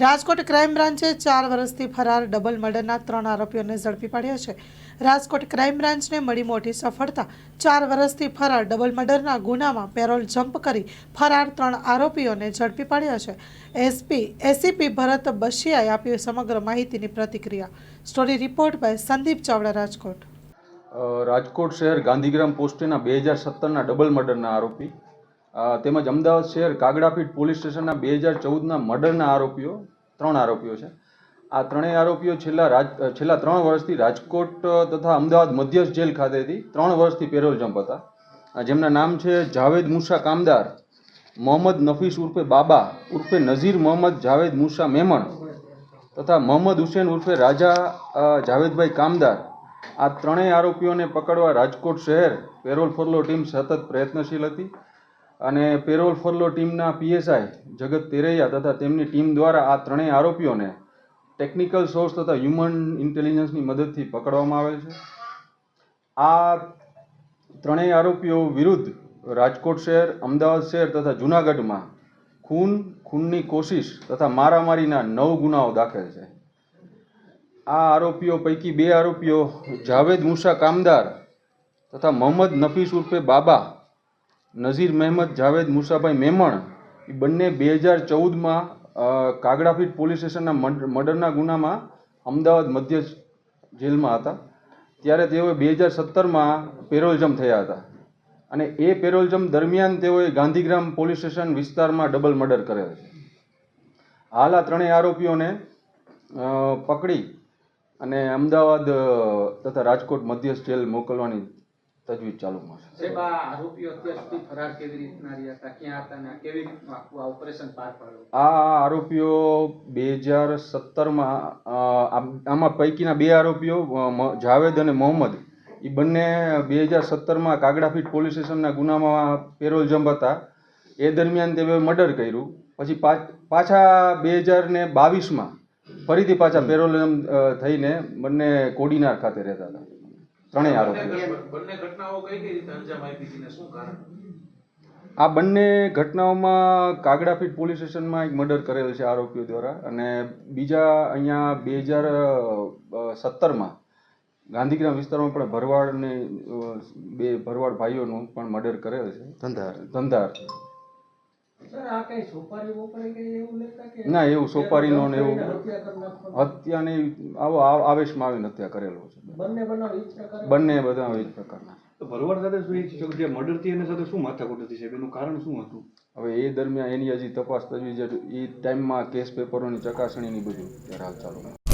Rajkot crime બ્રાન્ચે ચાર વર્ષથી ફરાર ડબલ મર્ડરના ત્રણ આરોપીઓને ઝડપી પાડ્યા છે. રાજકોટ ક્રાઇમ બ્રાન્ચને મળી મોટી સફળતા. ચાર વર્ષથી ફરાર ડબલ મર્ડરના ગુનામાં પેરોલ જમ્પ કરી ફરાર ત્રણ આરોપીઓને ઝડપી પાડ્યા છે. એસપી, એસીપી ભરત બશિયાએ આપી સમગ્ર માહિતીની પ્રતિક્રિયા. Story report by Sandeep Chavda, Rajkot. Rajkot શહેર ગાંધીગ્રામ પોસ્ટેના બે હજાર સત્તરના ડબલ મર્ડરના આરોપી તેમજ અમદાવાદ શહેર કાગડાપીઠ પોલીસ સ્ટેશનના બે હજાર ચૌદના મર્ડરના આરોપીઓ, ત્રણ આરોપીઓ છે. આ ત્રણેય આરોપીઓ છેલ્લા રાજ છેલ્લા ત્રણ વર્ષથી રાજકોટ તથા અમદાવાદ મધ્યસ્થ જેલ ખાતેથી ત્રણ વર્ષથી પેરોલ જમ્પ હતા. જેમના નામ છે જાવેદ મુસા કામદાર, મોહમ્મદ નફીસ ઉર્ફે બાબા, ઉર્ફે નઝીર મોહમ્મદ જાવેદ મુસા મેમણ, તથા મોહમ્મદ હુસેન ઉર્ફે રાજા જાવેદભાઈ કામદાર. આ ત્રણેય આરોપીઓને પકડવા રાજકોટ શહેર પેરોલ ફરલો ટીમ સતત પ્રયત્નશીલ હતી. અને પેરોલ ફરલો ટીમના પીએસઆઈ જગત તેરૈયા તથા તેમની ટીમ દ્વારા આ ત્રણેય આરોપીઓને ટેકનિકલ સોર્સ તથા હ્યુમન ઇન્ટેલિજન્સની મદદથી પકડવામાં આવેલ છે. આ ત્રણેય આરોપીઓ વિરુદ્ધ રાજકોટ શહેર, અમદાવાદ શહેર તથા જૂનાગઢમાં ખૂન, ખૂનની કોશિશ તથા મારામારીના નવ ગુનાઓ દાખલ છે. આ આરોપીઓ પૈકી બે આરોપીઓ જાવેદ મુસા કામદાર તથા મોહમ્મદ નફીસ ઉર્ફે બાબા નઝીર મહેમદ, જાવેદ મુસાભાઈ મેમણ એ બંને બે હજાર ચૌદમાં કાગડાફીટ પોલીસ સ્ટેશનના મર્ડરના ગુનામાં અમદાવાદ મધ્ય જેલમાં હતા. ત્યારે તેઓએ બે હજાર સત્તરમાં પેરોલજમ થયા હતા. અને એ પેરોલજમ દરમિયાન તેઓએ ગાંધીગ્રામ પોલીસ સ્ટેશન વિસ્તારમાં ડબલ મર્ડર કરેલ છે. હાલ આ ત્રણેય આરોપીઓને પકડી અને અમદાવાદ તથા રાજકોટ મધ્યસ્થ જેલ મોકલવાની તજવીજ ચાલુમાં છે. સાહેબ આ આરોપીઓ અત્યાર સુધી ફરાર કેવી રીતના રહ્યા હતા ક્યાં હતા ને કેવી રીતનું આખું આ ઓપરેશન પાર પાડ્યું? આ આરોપીઓ બે હજાર સત્તરમાં આમાં પૈકીના બે આરોપીઓ જાવેદ અને મોહમ્મદ એ બંને બે હજાર સત્તરમાં કાગડાફીટ પોલીસ સ્ટેશનના ગુનામાં પેરોલ જમ્પ હતા એ દરમિયાન તેઓએ મર્ડર કર્યું. પછી પાછ- પાછા બે હજાર ને બાવીસમાં ફરીથી પાછા પેરોલ જમ્પ થઈને બંને કોડીનાર ખાતે રહેતા હતા. ત્રણેય આરોપીઓ બંને ઘટનાઓ કઈ કઈ રીતે અંજામ આપી હતી શું કારણ? આ બંને ઘટનાઓમાં કાગડાફીટ પોલીસ સ્ટેશનમાં એક મર્ડર કરેલ છે આરોપીઓ દ્વારા અને બીજા અહીંયા બે હજાર સત્તરમાં ગાંધીગ્રામ વિસ્તારમાં પણ ભરવાડને બે ભરવાડ ભાઈઓનું પણ મર્ડર કરેલ છે. ધંધાર. ધંધાર. ના એવું સોપારીનો ને એવું હત્યા હત્યાને આવો આ- આવેશમાં આવીને હત્યા કરેલો છે. બંને બધા એ જ પ્રકારના. તો ભરવાડ સાથે શું છે? જે મર્ડરથી એના સાથે શું માથાકૂટ હતી સાહેબ? એનું કારણ શું હતું? હવે એ દરમિયાન એની હજી તપાસ તજવીજ એ ટાઈમમાં કેસ પેપરોની ચકાસણીની બધું હાલ ચાલુ